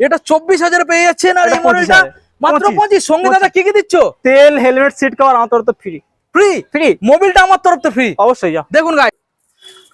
এটা চব্বিশ হাজার পেয়ে যাচ্ছে না এই মডেলটা মাত্র 25 পঁচিশ। সঙ্গে দাদা কি কি দিচ্ছ? তেল হেলমেট সিট কভার আমার তরফ ফ্রি ফ্রি ফ্রি মোবিলটা আমার তরফ তো ফ্রি অবশ্যই যা দেখুন guy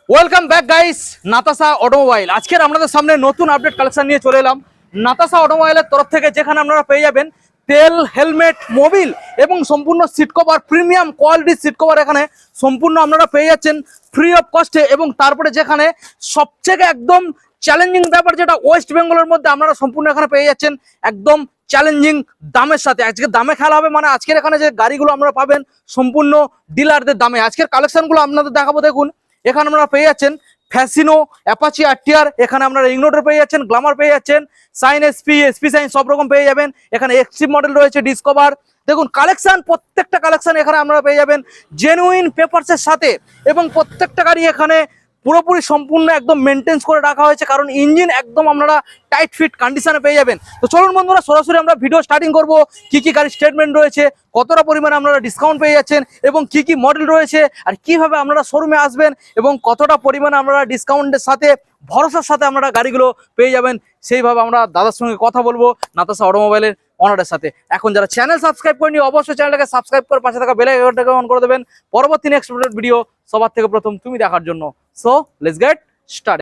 welcome back guys Natasha automobile আজকের আপনাদের সামনে নতুন আপডেট কালেকশন নিয়ে চলে এলাম। নাতাসা অটোমোবাইলের তরফ থেকে যেখানে আপনারা পেয়ে যাবেন তেল, হেলমেট, মোবিল এবং সম্পূর্ণ সিট কভার প্রিমিয়াম কোয়ালিটির সিট কভার এখানে সম্পূর্ণ আপনারা পেয়ে যাচ্ছেন ফ্রি অফ কস্টে এবং তারপরে যেখানে সবথেকে একদম চ্যালেঞ্জিং ব্যাপার যেটা ওয়েস্ট বেঙ্গলের মধ্যে আপনারা সম্পূর্ণ এখানে পেয়ে যাচ্ছেন একদম চ্যালেঞ্জিং দামের সাথে। আজকে দামে খেলা হবে মানে আজকের এখানে যে গাড়িগুলো আপনারা পাবেন সম্পূর্ণ ডিলারদের দামে। আজকের কালেকশনগুলো আপনাদের দেখাবো দেখুন। এখানে আপনারা পেয়ে যাচ্ছেন ফ্যাসিনো অ্যাপাচি আরটিআর এখানে আপনারা ইগনোটার পেয়ে যাচ্ছেন গ্লামার পেয়ে যাচ্ছেন সাইন এসপি এসপি সাইন সব রকম পেয়ে যাবেন। এখানে এক্সট্রিম মডেল রয়েছে ডিসকভার দেখুন কালেকশন প্রত্যেকটা কালেকশন এখানে আপনারা পেয়ে যাবেন। জেনুইন পেপারসের সাথে এবং প্রত্যেকটা গাড়ি এখানে পুরোপুরি সম্পূর্ণ একদম মেনটেন্স করে রাখা হয়েছে, কারণ ইঞ্জিন একদম আপনারা টাইট ফিট কন্ডিশনে পেয়ে যাবেন। তো চলুন বন্ধুরা, সরাসরি আমরা ভিডিও স্টার্টিং করব, কি কি গাড়ির স্টেটমেন্ট রয়েছে, কতটা পরিমাণে আপনারা ডিসকাউন্ট পেয়ে যাচ্ছেন, এবং কি কি মডেল রয়েছে, আর কীভাবে আপনারা শোরুমে আসবেন, এবং কতটা পরিমাণে আপনারা ডিসকাউন্টের সাথে, ভরসার সাথে আপনারা গাড়িগুলো পেয়ে যাবেন, সেইভাবে আমরা দাদার সঙ্গে কথা বলব। নাতাসা অটোমোবাইলের অনারের সাথে। এখন যারা চ্যানেল সাবস্ক্রাইব করেনি অবশ্যই চ্যানেলটাকে সাবস্ক্রাইব করে পাশে থাকা বেল আইকনটাকে অন করে দেবেন। পরবর্তী নেক্সট ভিডিও সবার থেকে প্রথম তুমি দেখার জন্য। সো লেটস গেট স্টার্ট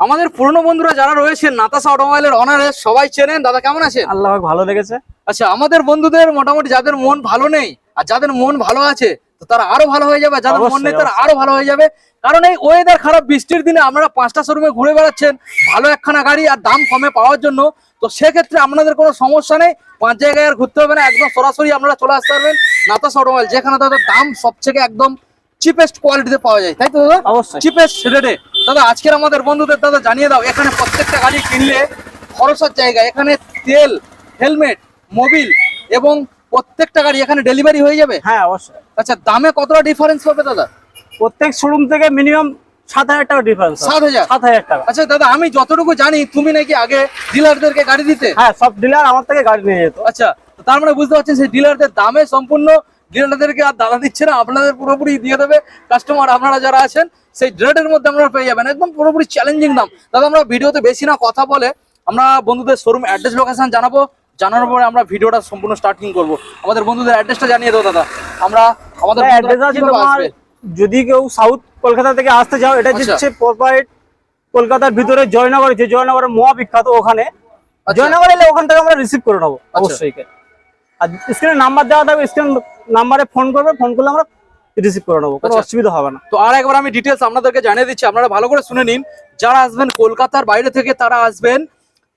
আমাদের পুরনো বন্ধুরা যারা রয়েছেন নাতাসা অটোমোবাইলের অনারে সবাই চেনেন। দাদা কেমন আছেন? আল্লাহ ভালো লেগেছে। আচ্ছা আমাদের বন্ধুদের মোটামুটি যাদের মন ভালো নেই আর যাদের মন ভালো আছে তো তারা আরও ভালো হয়ে যাবে যাদের মন নেই তারা। আরও ভালো হয়ে যাবে। কারণ এই ওয়েদার খারাপ বৃষ্টির দিনে আপনারা পাঁচটা শোরুমে ঘুরে বেড়াচ্ছেন ভালো একখানা গাড়ি আর দাম কমে পাওয়ার জন্য। তো সেক্ষেত্রে আপনাদের কোনো সমস্যা নেই পাঁচ জায়গায় আর ঘুরতে হবে না একদম সরাসরি আপনারা চলে আসতে পারবেন নাতাস অটোমোবাইল যেখানে তাদের দাম সবথেকে একদম চিপেস্ট কোয়ালিটিতে পাওয়া যায় তাই তো দাদা? অবশ্যই। চিপেস্ট রেটে দাদা আজকের আমাদের বন্ধুদের দাদা জানিয়ে দাও এখানে প্রত্যেকটা গাড়ি কিনলে খরচার জায়গা এখানে তেল হেলমেট মোবিল এবং প্রত্যেকটা গাড়ি এখানে ডেলিভারি হয়ে যাবে? হ্যাঁ অবশ্যই। আচ্ছা দামে কতটা ডিফারেন্স হবে দাদা? প্রত্যেক শোরুম থেকে মিনিমাম সাত হাজার টাকা ডিফারেন্স সাত হাজার? সাত হাজার টাকা। আচ্ছা দাদা আমি যতটুকু জানি তুমি নাকি আগে ডিলারদেরকে গাড়ি দিতে? হ্যাঁ সব ডিলার আমার থেকে গাড়ি নিয়ে যেত। আচ্ছা তার মানে বুঝতে পারছেন সেই ডিলারদের দামে সম্পূর্ণ ডিলারদেরকে আর দাদা দিচ্ছে না আপনাদের পুরোপুরি দিয়ে দেবে কাস্টমার আপনারা যারা আছেন সেই রেটের মধ্যে আপনারা পেয়ে যাবেন। একদম পুরোপুরি চ্যালেঞ্জিং দাম। দাদা আমরা ভিডিওতে বেশি না কথা বলে আমরা বন্ধুদের শোরুম অ্যাড্রেস লোকেশন জানাব। জানানোর পরে আমরা ভিডিওটা সম্পূর্ণ স্টার্টিং করব আমাদের বন্ধুদের অ্যাড্রেসটা জানিয়ে দাও দাদা আমরা আমাদের তোমার যদি কেউ সাউথ কলকাতা থেকে আসতে চাও এটা আচ্ছা। দিচ্ছে কলকাতার ভিতরে জয়নগর যে জয়নগরের মহা বিখ্যাত ওখানে আচ্ছা। জয়নগর এলে ওখান থেকে আমরা রিসিভ করে নেব আচ্ছা। অবশ্যই আর স্ক্রিনে নাম্বার দেওয়া থাকবে স্ক্রিন নাম্বারে ফোন করবে ফোন করলে আমরা রিসিভ করে নেব কোনো। অসুবিধা হবে না তো আর একবার আমি ডিটেলস আপনাদেরকে জানিয়ে দিচ্ছি আপনারা ভালো করে শুনে নিন যারা আসবেন কলকাতার বাইরে থেকে তারা আসবেন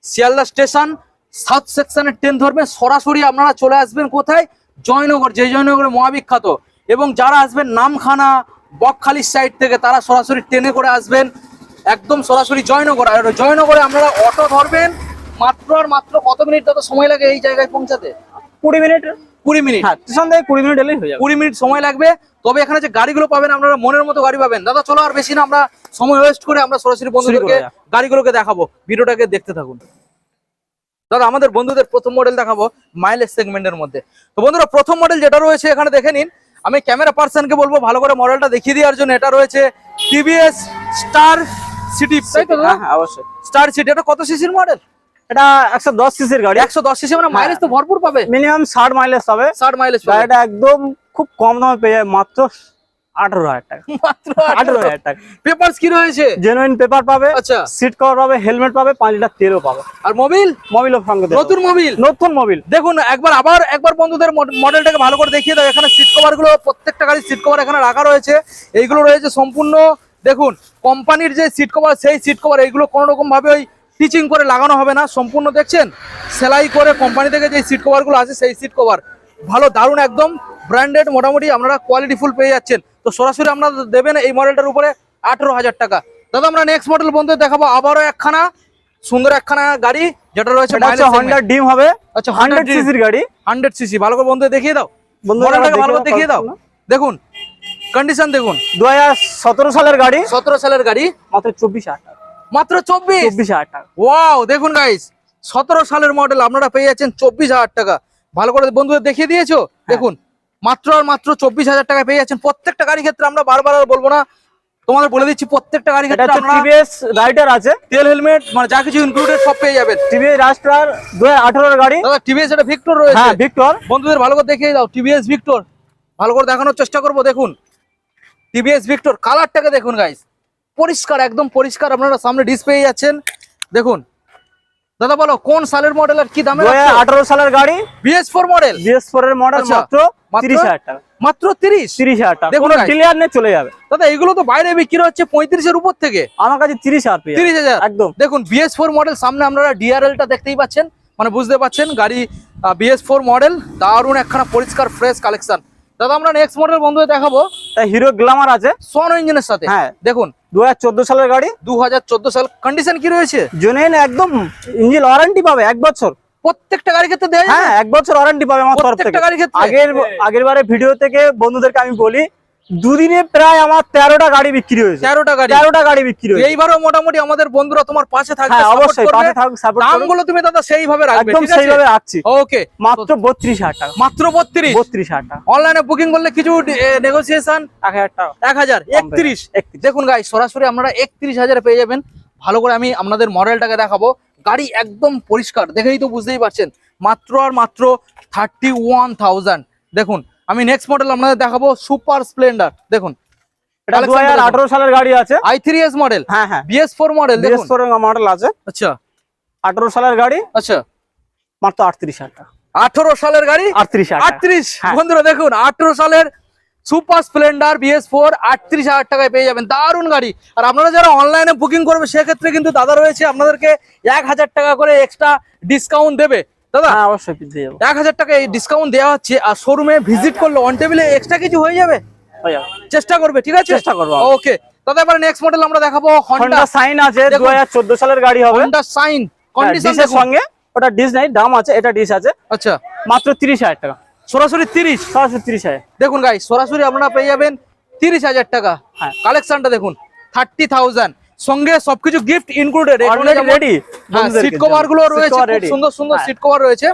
শিয়ালদা স্টেশন সাউথ সেকশনের ট্রেন ধরবেন সরাসরি আপনারা চলে আসবেন কোথায়? জয়নগর যে জয়নগরে মহাবিখ্যাত। এবং যারা আসবেন নামখানা বকখালির সাইড থেকে তারা সরাসরি ট্রেনে করে আসবেন। একদম সরাসরি জয়নগর। আর জয়নগরে আপনারা অটো ধরবেন মাত্র আর মাত্র কত মিনিট তত সময় লাগে এই জায়গায় পৌঁছাতে? কুড়ি মিনিট। কুড়ি মিনিট। হ্যাঁ স্টেশন থেকে কুড়ি মিনিট এলেই হয়ে যাবে। কুড়ি মিনিট সময় লাগবে। তবে এখানে যে গাড়িগুলো পাবেন আপনারা মনের মতো গাড়ি পাবেন। দাদা চলো আর বেশি না আমরা সময় ওয়েস্ট করে আমরা সরাসরি বন্ধুদেরকে গাড়িগুলোকে দেখাবো। ভিডিওটাকে দেখতে থাকুন। দাদা আমাদের বন্ধুদের প্রথম মডেল দেখাবো মাইলেজ সেগমেন্টের মধ্যে। তো বন্ধুরা প্রথম মডেল যেটা রয়েছে এখানে দেখে নিন। আমি ক্যামেরা পার্সনকে বলব ভালো করে মডেলটা দেখিয়ে দেওয়ার জন্য এটা রয়েছে টিভিএস স্টার সিটি তাই তো হ্যাঁ হ্যাঁ, অবশ্যই। স্টার সিটি এটা কত সিসির মডেল এটা একশো দশ সিসির গাড়ি। একশো দশ সিসি মানে মাইলেজ তো ভরপুর পাবে। মিনিমাম ষাট মাইলেজ হবে। ষাট মাইলেজ পাবে। গাড়িটা একদম খুব কম দামে পেয়ে যায় মাত্র আঠারো হাজার টাকা। মাত্র আঠারো। হাজার টাকা। পেপারস কি রয়েছে? জেনুইন পেপার পাবে আচ্ছা। সিট কভার পাবে হেলমেট পাবে পাঁচ লিটার তেলও পাবে। আর মোবিল মোবিলও সঙ্গে নতুন মোবিল নতুন মোবিল দেখুন একবার আবার একবার বন্ধুদের মড- মডেলটাকে ভালো করে দেখিয়ে দাও। এখানে সিট কভারগুলো প্রত্যেকটা গাড়ির সিট কভার এখানে রাখা রয়েছে। এইগুলো রয়েছে সম্পূর্ণ দেখুন কোম্পানির যে সিট কভার সেই সিট কভার এইগুলো কোনো রকম ভাবে ওই টিচিং করে লাগানো হবে না। সম্পূর্ণ দেখছেন? সেলাই করে কোম্পানি থেকে যে সিট কভারগুলো আছে সেই সিট কভার ভালো দারুণ একদম ব্র্যান্ডেড মোটামুটি আপনারা কোয়ালিটি ফুল পেয়ে যাচ্ছেন। তো সরাসরি আপনারা দেবেন এই মডেলটার উপরে আঠেরো হাজার টাকা। দাদা আমরা নেক্সট মডেল বন্ধু দেখাবো। আবারও একখানা সুন্দর একখানা গাড়ি যেটা রয়েছে এটা হচ্ছে হন্ডা ডিম হবে। আচ্ছা হান্ড্রেড সিসির গাড়ি। হান্ড্রেড সিসি ভালো করে বন্ধু দেখিয়ে দাও। মডেলটাকে ভালো করে দেখিয়ে দাও। দেখুন কন্ডিশন দেখুন। দু হাজার সতেরো সালের গাড়ি। সতেরো সালের গাড়ি। মাত্র চব্বিশ হাজার মাত্র চব্বিশ? চব্বিশ হাজার টাকা। ওয়াও দেখুন গাইস সতেরো সালের মডেল আপনারা পেয়ে যাচ্ছেন চব্বিশ হাজার টাকা। ভালো করে বন্ধুদের দেখিয়ে দিয়েছ? হ্যাঁ। দেখুন মাত্র আর মাত্র চব্বিশ হাজার টাকা পেয়ে যাচ্ছেন। প্রত্যেকটা গাড়ি ক্ষেত্রে আমরা বারবার আর বলব না। তোমাদের বলে দিচ্ছি প্রত্যেকটা গাড়ি ক্ষেত্রে আপনারা টিভিএস রাইডার আছে। তেল হেলমেট মানে যা কিছু ইনক্লুডেড সব পেয়ে যাবেন। টিভিএস রাস্টার দু হাজার আঠারোর গাড়ি। দাদা টিভিএস এটা ভিক্টর রয়েছে। হ্যাঁ ভিক্টর বন্ধুদের ভালো করে দেখিয়ে দাও টিভিএস ভিক্টর ভালো করে দেখানোর চেষ্টা করব দেখুন। টিভিএস ভিক্টর কালারটাকে দেখুন গাইস পরিষ্কার একদম পরিষ্কার আপনারা সামনে ডিসপ্লে যাচ্ছেন। দেখুন দাদা বলো কোন সালের মডেল আর কি দামে আঠারো সালের গাড়ি। BS four model BS four এর মডেল আচ্ছা, মাত্র মাত্র? তিরিশ হাজার টাকা। মাত্র তিরিশ? তিরিশ হাজার টাকা। দেখুন কোনো ডিলিয়ার নিয়ে চলে যাবে। দাদা এগুলো তো বাইরে বিক্রি হচ্ছে পঁয়ত্রিশের উপর থেকে। আমার কাছে তিরিশ হাজার তিরিশ হাজার। একদম। দেখুন বিএস ফোর মডেল সামনে আপনারা ডিআরএলটা দেখতেই পাচ্ছেন। মানে বুঝতে পাচ্ছেন গাড়ি বিএস ফোর মডেল দারুণ একখানা পরিষ্কার ফ্রেশ কালেকশন দাদা আমরা নেক্সট মডেল বন্ধুদের দেখাবো। হিরো গ্লামার আছে। সোনো ইঞ্জিনের সাথে। হ্যাঁ। দেখুন। দু হাজার চোদ্দ সালের গাড়ি। দু হাজার চোদ্দ সাল কন্ডিশন কি রয়েছে? জেনুইন একদম ইঞ্জিন ওয়ারেন্টি পাবে এক বছর। প্রত্যেকটা গাড়ির ক্ষেত্রে দেয় হ্যাঁ এক বছর ওয়ারেন্টি পাবে আমার তরফ থেকে। আগের আগের বারে ভিডিও থেকে বন্ধুদেরকে আমি বলি দুদিনে প্রায় আমার তেরোটা গাড়ি বিক্রি হয়েছে। তেরোটা গাড়ি। তেরোটা গাড়ি বিক্রি হয়েছে। এইবারও মোটামুটি আমাদের বন্ধুরা তোমার পাশে থাকবে হ্যাঁ অবশ্যই পাশে সাপোর্ট দামগুলো তুমি দাদা সেইভাবে রাখবে একদম ঠিক আছে? সেইভাবে রাখছি। ওকে মাত্র বত্রিশ হাজার টাকা। মাত্র বত্রিশ? বত্রিশ হাজার টাকা। অনলাইনে বুকিং করলে কিছু নেগোসিয়েশন এক হাজার টাকা। এক হাজার একত্রিশ? দেখুন গাই সরাসরি আপনারা একত্রিশ হাজারে পেয়ে যাবেন। ভালো করে আমি আপনাদের মডেলটাকে দেখাবো। গাড়ি একদম পরিষ্কার দেখেই তো বুঝতেই পারছেন। মাত্র আর মাত্র থার্টি ওয়ান থাউজেন্ড দেখুন আমি নেক্সট মডেল আপনাদের দেখাবো সুপার স্প্লেন্ডার দেখুন এটা দু হাজার আঠারো সালের গাড়ি আছে। আই থ্রি এস মডেল হ্যাঁ হ্যাঁ। বিএস ফোর মডেল বিএস দেখুন। ফোর মডেল আছে। আচ্ছা। আঠারো সালের গাড়ি। আচ্ছা। মাত্র আটত্রিশ হাজার টাকা। আঠারো সালের গাড়ি? আটত্রিশ হাজার টাকা। আটত্রিশ। হ্যাঁ। বন্ধুরা দেখুন আঠারো সালের সুপার স্প্লেন্ডার বিএস ফোর আটত্রিশ হাজার টাকায় পেয়ে যাবেন। দারুণ গাড়ি। আর আপনারা যারা অনলাইনে বুকিং করবে সেক্ষেত্রে কিন্তু দাদা রয়েছে আপনাদেরকে এক হাজার টাকা করে এক্সট্রা ডিসকাউন্ট দেবে। দাদা? হ্যাঁ অবশ্যই এক হাজার টাকা এই ডিসকাউন্ট দেওয়া হচ্ছে আর শোরুমে ভিজিট করলে অন টেবিলে এক্সট্রা কিছু হয়ে যাবে? চেষ্টা করবে ঠিক আছে? চেষ্টা করব। ওকে দাদা এবার নেক্সট মডেল আমরা দেখাবো হন্ডা সাইন আছে সালের গাড়ি হবে। হন্ডা সাইন হ্যাঁ, সঙ্গে ওটা ডিস নাই দাম আছে এটা ডিস আছে। আচ্ছা। মাত্র তিরিশ হাজার টাকা। সরাসরি তিরিশ? সরাসরি তিরিশ হাজার। দেখুন গাই সরাসরি আপনারা পেয়ে যাবেন তিরিশ হাজার টাকা। হ্যাঁ। কালেকশনটা দেখুন। থার্টি থাউজেন্ড সঙ্গে সবকিছু গিফট ইনক্লুডেড রেডি সিট কভারগুলো রয়েছে খুব সুন্দর সুন্দর সিট কভার রয়েছে।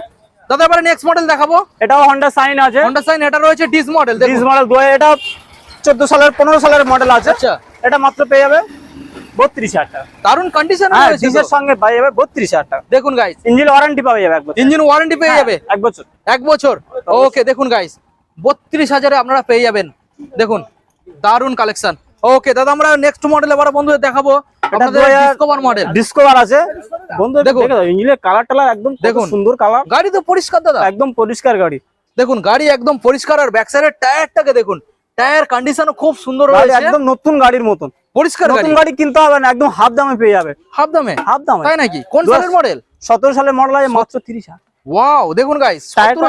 দাদা এবারে নেক্সট মডেল দেখাবো। এটাও হন্ডা সাইন আছে। হন্ডা সাইন এটা রয়েছে ডিস মডেল ডিস দেখুন মডেল এটা চোদ্দ সালের পনেরো সালের মডেল আছে। আচ্ছা। এটা মাত্র পেয়ে যাবে টাকা। দারুণ কন্ডিশন হ্যাঁ ডিসের সঙ্গে পেয়ে যাবে টাকা। দেখুন গাইস ইঞ্জিন ওয়ারেন্টি পাওয়া যাবে এক বছর। ইঞ্জিন ওয়ারেন্টি পেয়ে হ্যাঁ, যাবে। এক বছর। এক বছর। ওকে দেখুন গাইস বত্রিশ হাজারে আপনারা পেয়ে যাবেন। দেখুন দারুণ কালেকশন ওকে দাদা আমরা নেক্সট মডেল এবার বন্ধুদের দেখাবো। আপনাদের 2000 ডিসকভার মডেল ডিসকভার আছে। বন্ধু দেখো ইঞ্জিনের কালার টালার একদম দেখুন। সুন্দর কালার গাড়ি তো পরিষ্কার দাদা। একদম পরিষ্কার গাড়ি। দেখুন গাড়ি একদম পরিষ্কার আর ব্যাক সাইডের টায়ারটাকে দেখুন। টায়ার কন্ডিশনও খুব সুন্দর রয়েছে। একদম নতুন গাড়ির মতন। পরিষ্কার নতুন গাড়ি। কিনতে হবে না একদম হাফ দামে পেয়ে যাবে। হাফ দামে? হাফ দামে। তাই নাকি? কোন সালের মডেল সতেরো সালের মডেল আছে মাত্র তিরিশ হাজার। ওয়াও দেখুন গাইস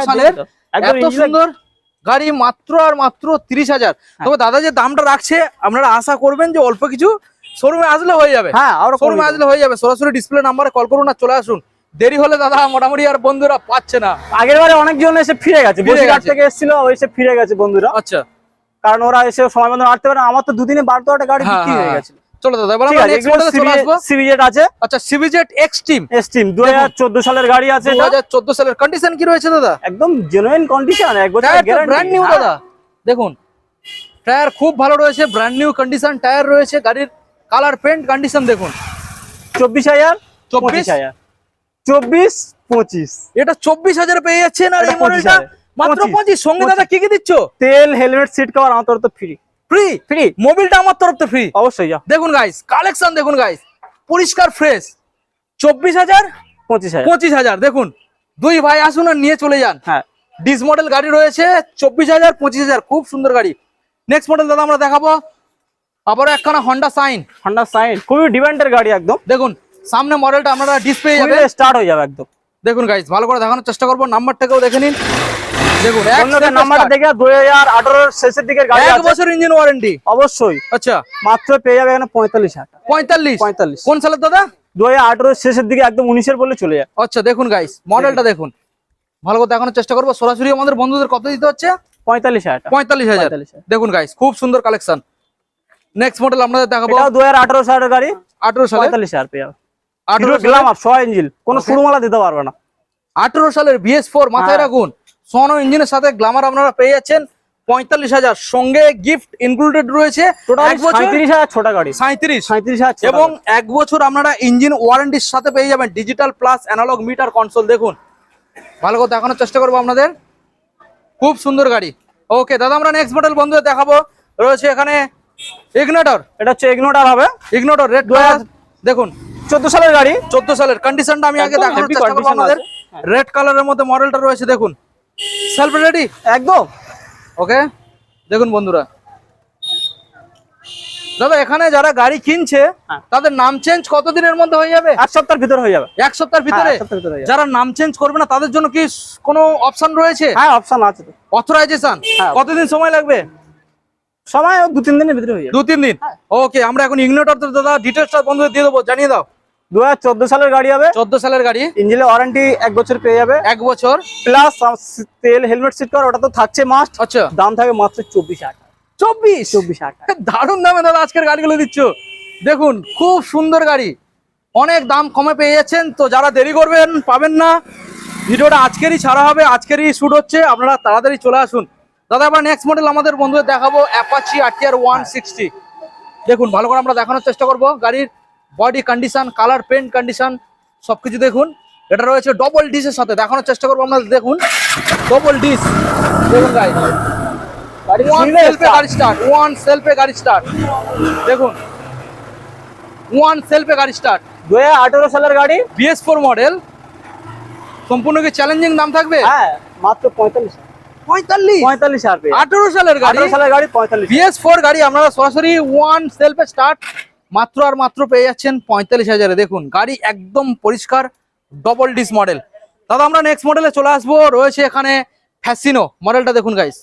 সালের। একদম সুন্দর। গাড়ি মাত্র আর মাত্র তিরিশ হাজার। হ্যাঁ। তবে দাদা যে দামটা রাখছে আপনারা আশা করবেন যে অল্প কিছু শোরুমে আসলে হয়ে যাবে। হ্যাঁ শোরুমে আসলে হয়ে যাবে। সরাসরি ডিসপ্লে নাম্বারে কল করুন আর চলে আসুন। দেরি হলে দাদা মোটামুটি আর বন্ধুরা পাচ্ছে না। আগের বারে অনেকজন এসে ফিরে গেছে। বসিরহাট থেকে এসেছিল এসে ফিরে গেছে বন্ধুরা। আচ্ছা। কারণ ওরা এসে সময় মতো আটতে পারে আমার তো দুদিনে বারো তেরোটা গাড়ি হ্যাঁ, বিক্রি হয়ে হ্যাঁ, গেছে। চলো দাদা এবার আমরা নেক্সট মডেলে চলে আসব। সিভিজেট আছে। আচ্ছা সিভিজেট এক্সট্রিম হাজার চোদ্দ সালের গাড়ি আছে দু এটা। হাজার চোদ্দ সালের কন্ডিশন কি রয়েছে দাদা? একদম genuine condition tyre brand new দাদা। দেখুন টায়ার খুব ভালো রয়েছে ব্র্যান্ড নিউ কন্ডিশন টায়ার রয়েছে গাড়ির কালার পেন্ট কন্ডিশন দেখুন। চব্বিশ হাজার চব্বিশ? চব্বিশ হাজার। চব্বিশ পঁচিশ। এটা চব্বিশ হাজার পেয়ে যাচ্ছেন আর এই মডেলটা মাত্র 25 পঁচিশ। সঙ্গে দাদা কি কি দিচ্ছ? তেল হেলমেট সিট কভার আমার তরফ ফ্রি ফ্রি ফ্রি মোবিলটা আমার তরফ থেকে ফ্রি অবশ্যই যা দেখুন গাইস কালেকশন দেখুন গাইস পরিষ্কার ফ্রেশ চব্বিশ হাজার পঁচিশ হাজার। পঁচিশ হাজার দেখুন। দুই ভাই আসুন আর নিয়ে চলে যান। হ্যাঁ। ডিস মডেল গাড়ি রয়েছে চব্বিশ হাজার পঁচিশ হাজার খুব সুন্দর গাড়ি। নেক্সট মডেল দাদা আমরা দেখাবো। আবারও একখানা হন্ডা সাইন হন্ডা সাইন খুবই ডিমান্ডের গাড়ি একদম। দেখুন সামনে মডেলটা আপনারা ডিসপ্লে যাবে। স্টার্ট হয়ে যাবে একদম। দেখুন গাইস ভালো করে দেখানোর চেষ্টা করব। নাম্বারটাকেও দেখে নিন। দেখুন অন্যদের step দেখে দু হাজার আঠারোর শেষের দিকের গাড়ি এক বছর ইঞ্জিন ওয়ারেন্টি অবশ্যই। আচ্ছা। মাত্র পেয়ে যাবে এখানে পঁয়তাল্লিশ হাজার পঁয়তাল্লিশ? পঁয়তাল্লিশ। কোন সালের দাদা? দু হাজার শেষের দিকে একদম উনিশের বলে চলে যায়। আচ্ছা দেখুন গাইস মডেলটা দেখুন। ভালো করে দেখানোর চেষ্টা করব। সরাসরি আমাদের বন্ধুদের কত দিতে হচ্ছে। পঁয়তাল্লিশ হাজার পঁয়তাল্লিশ হাজার। দেখুন গাইস খুব সুন্দর কালেকশন নেক্সট মডেল আপনাদের দেখাবো। দু হাজার আঠারো সালের গাড়ি। আঠারো সালে? পঁয়তাল্লিশ হাজার পেয়ে যাবে। আঠারো হিরো ছয় কোনো Okay. শুরুমালা দিতে পারবে না। আঠারো সালের বিএস ফোর মাথায় হ্যাঁ। রাখুন। সোনো ইঞ্জিনের সাথে গ্লামার আপনারা পেয়ে যাচ্ছেন পঁয়তাল্লিশ হাজার। সঙ্গে গিফট ইনক্লুডেড রয়েছে। এবং এক বছর আপনারা ইঞ্জিন ওয়ারেন্টির সাথে পেয়ে যাবেন digital plus analogue meter console দেখুন। ভালো করে দেখানোর চেষ্টা করব আপনাদের। খুব সুন্দর গাড়ি। ওকে দাদা আমরা নেক্সট মডেল বন্ধুদের দেখাবো। রয়েছে এখানে ইগনোটর এটা হচ্ছে ইগনোটার হবে। ইগনোটর রেড দেখুন। চোদ্দ সালের গাড়ি। চোদ্দ সালের। কন্ডিশনটা আমি আগে একদম দেখানোর heavy চেষ্টা করব আমাদের হ্যাঁ। রেড কালারের মধ্যে মডেলটা রয়েছে দেখুন। সেলফ রেডি একদম? ওকে দেখুন বন্ধুরা। দাদা এখানে যারা গাড়ি কিনছে হ্যাঁ। তাদের নাম চেঞ্জ কতদিনের মধ্যে হয়ে যাবে? এক সপ্তাহের ভিতরে হয়ে যাবে। এক সপ্তাহের ভিতরে? হ্যাঁ, ভিতরে যারা নাম চেঞ্জ করবে না তাদের জন্য কি কোনো অপশন রয়েছে? হ্যাঁ অপশন আছে অথরাইজেশন হ্যাঁ। কতদিন সময় লাগবে? সময় দু তিন দিনের ভিতরে হয়ে যাবে। দু তিন দিন। ওকে আমরা এখন ইগনোটর দাদা ডিটেলসটা বন্ধুদের দিয়ে দেবো জানিয়ে দাও। দু হাজার চোদ্দ সালের গাড়ি হবে। চোদ্দ সালের গাড়ি। ইঞ্জিনের ওয়ারেন্টি এক বছর পেয়ে যাবে। এক বছর। প্লাস তেল হেলমেট সিট কর ওটা তো থাকছে মাস্ট আচ্ছা। দাম থাকবে মাত্র চব্বিশ হাজার টাকা। চব্বিশ? চব্বিশ হাজার টাকা। দারুণ দামে দাদা আজকের গাড়িগুলো দিচ্ছ। দেখুন খুব সুন্দর গাড়ি। অনেক দাম কমে পেয়ে যাচ্ছেন। তো যারা দেরি করবেন পাবেন না। ভিডিওটা আজকেরই ছাড়া হবে আজকেরই শুট হচ্ছে। আপনারা তাড়াতাড়ি চলে আসুন। দাদা আবার নেক্সট মডেল আমাদের বন্ধুদের দেখাবো অ্যাপাচি আরটিআর ওয়ান সিক্সটি দেখুন ভালো করে আমরা দেখানোর চেষ্টা করব। গাড়ির body condition colour paint condition সবকিছু দেখুন। এটা রয়েছে ডবল ডিসের সাথে। দেখানোর চেষ্টা করব আপনারা দেখুন। ডবল ডিস দেখুন গাড়ি ওয়ান সেলফে। গাড়ি স্টার্ট ওয়ান সেলফে গাড়ি স্টার্ট দেখুন। ওয়ান সেলফে গাড়ি স্টার্ট দু হাজার আঠেরো সালের গাড়ি। বিএস ফোর মডেল সম্পূর্ণ কি চ্যালেঞ্জিং দাম থাকবে? হ্যাঁ মাত্র পঁয়তাল্লিশ পঁয়তাল্লিশ? পঁয়তাল্লিশ আঠারো সালের গাড়ি? সালের গাড়ি পঁয়তাল্লিশ বিএস ফোর গাড়ি আপনারা সরাসরি ওয়ান সেলফে স্টার্ট মাত্র আর মাত্র পেয়ে যাচ্ছেন পঁয়তাল্লিশ হাজারে। দেখুন গাড়ি একদম পরিষ্কার ডবল ডিস মডেল দাদা আমরা নেক্সট মডেলে চলে আসব। রয়েছে এখানে ফ্যাসিনো মডেলটা দেখুন গাইস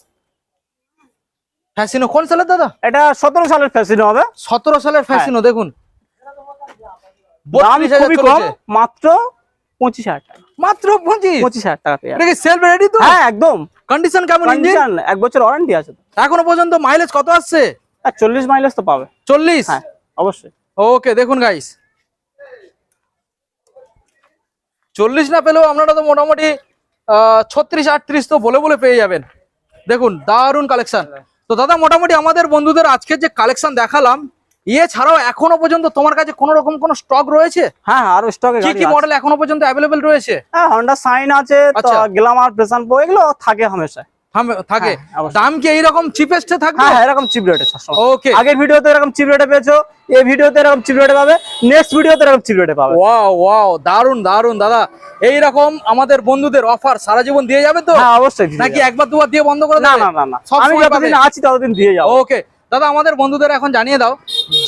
ফ্যাসিনো কোন সালের দাদা? এটা সতেরো সালের ফ্যাসিনো হবে। সতেরো সালের ফ্যাসিনো দেখুন। দাম 32,000 খুবই কম চলেছে। মাত্র পঁচিশ হাজার টাকা। মাত্র পঁচিশ? পঁচিশ হাজার টাকা পেয়ে এটা কি সেলফ রেডি তো? হ্যাঁ একদম। কন্ডিশন কেমন ইঞ্জিন এক বছর ওয়ারেন্টি আছে এখনও পর্যন্ত মাইলেজ কত আসছে? চল্লিশ মাইলেজ তো পাবে। চল্লিশ? হ্যাঁ। অবশ্যই। ওকে দেখুন গাইস চল্লিশ না পেলেও আপনারা তো মোটামুটি ছত্রিশ আটত্রিশ তো বলে বলে পেয়ে যাবেন। দেখুন দারুণ কালেকশন তো দাদা মোটামুটি আমাদের বন্ধুদের আজকের যে কালেকশন দেখালাম ইয়ে ছাড়াও এখনও পর্যন্ত তোমার কাছে কোনো রকম কোনো স্টক রয়েছে? হ্যাঁ হ্যাঁ, আরও স্টকে কি কি মডেল এখনও পর্যন্ত অ্যাভেলেবেল রয়েছে? হ্যাঁ হন্ডা সাইন আছে তো। গ্লামার প্রেসান প্রো এগুলো থাকে হামেশা থাকে। হ্যাঁ, দাম কি এইরকম চিপেস্টে থাকবে? হ্যাঁ হ্যাঁ, এরকম চিপ রেটে ওকে আগের ভিডিওতে এরকম চিপ রেটে পেয়েছ এই ভিডিওতে এরকম চিপ রেটে পাবে নেক্সট ভিডিওতে এরকম চিপ রেটে পাবে। ওয়াও ওয়াও দারুণ দারুণ দাদা। এই রকম আমাদের বন্ধুদের অফার সারা জীবন দিয়ে যাবে তো? হ্যাঁ অবশ্যই নাকি একবার দুবার দিয়ে বন্ধ করে না না না না। আমি যতদিন আছি ততদিন দিয়ে যাব। ওকে দাদা আমাদের বন্ধুদের এখন জানিয়ে দাও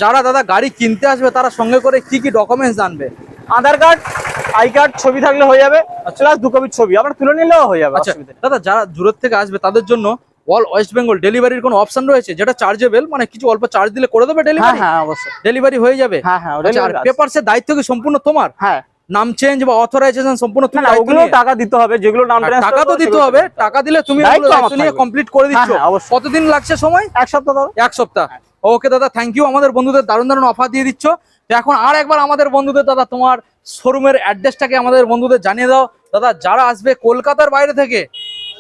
যারা দাদা গাড়ি কিনতে আসবে তারা সঙ্গে করে কি কি ডকুমেন্টস আনবে? আধার কার্ড আই কার্ড ছবি থাকলে হয়ে যাবে প্লাস দু কপির ছবি। আমরা তুলে নিলেও হয়ে যাবে আচ্ছা দাদা যারা দূরের থেকে আসবে তাদের জন্য অল ওয়েস্ট বেঙ্গল ডেলিভারির কোনো অপশন রয়েছে? যেটা চার্জেবল মানে কিছু অল্প চার্জ দিলে করে দেবে হ্যাঁ ডেলিভারি হ্যাঁ অবশ্যই। ডেলিভারি হয়ে যাবে? হ্যাঁ হ্যাঁ আচ্ছা পেপারসের দায়িত্ব কি সম্পূর্ণ তোমার? হ্যাঁ। নাম চেঞ্জ বা অথরাইজেশন সম্পূর্ণ তুমি ওগুলো টাকা দিতে হবে যেগুলো নাম টাকা তো দিতে হবে টাকা দিলে তুমি কমপ্লিট করে দিচ্ছ। হ্যাঁ, হ্যাঁ, অবশ্যই। কতদিন লাগছে সময়? এক সপ্তাহ এক সপ্তাহ। ওকে দাদা থ্যাংক ইউ আমাদের বন্ধুদের দারুণ দারুণ অফার দিয়ে দিচ্ছ। তো এখন আর একবার আমাদের বন্ধুদের দাদা তোমার শোরুমের অ্যাড্রেসটাকে আমাদের বন্ধুদের জানিয়ে দাও। দাদা যারা আসবে কলকাতার বাইরে থেকে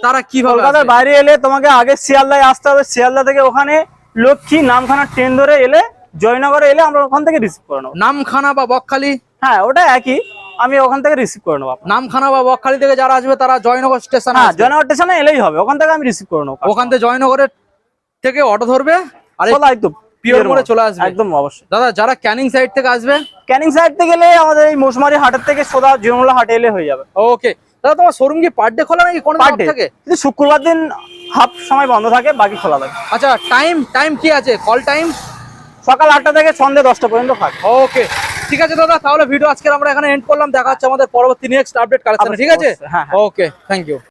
তারা কীভাবে কলকাতার? বাইরে এলে তোমাকে আগে শিয়ালদায় আসতে হবে। শিয়ালদা থেকে ওখানে লক্ষ্মী নামখানা ট্রেন ধরে এলে জয়নগরে এলে আমরা ওখান থেকে রিসিভ করে নেব। নামখানা বা বকখালি? হ্যাঁ ওটা একই। আমি ওখান থেকে রিসিভ করে নেব নামখানা বা বকখালি থেকে যারা আসবে তারা জয়নগর স্টেশন হ্যাঁ জয়নগর স্টেশনে এলেই হবে। ওখান থেকে আমি রিসিভ করে নেব। ওখান থেকে জয়নগরের থেকে অটো ধরবে। পিওর মোড়ে চলে আসবে। একদম অবশ্যই। দাদা যারা ক্যানিং সাইড থেকে আসবে? ক্যানিং সাইড থেকে গেলে আমাদের এই মৌসুমারি হাটের থেকে সোদা জিরমলা হাটে এলে হয়ে যাবে। ওকে দাদা তোমার শোরুম কি পার ডে খোলা নাকি কোনো পার ডে off থাকে? কিন্তু শুক্রবার দিন হাফ সময় বন্ধ থাকে বাকি খোলা থাকে। আচ্ছা টাইম টাইম কি আছে? কল টাইম সকাল আটটা থেকে সন্ধ্যে দশটা পর্যন্ত থাকে। ওকে ঠিক আছে দাদা তাহলে ভিডিও আজকে আমরা এখানে এন্ড করলাম। দেখা হচ্ছে আমাদের পরবর্তী নেক্সট আপডেট কালেকশনে ঠিক আছে? হ্যাঁ। Okay thank you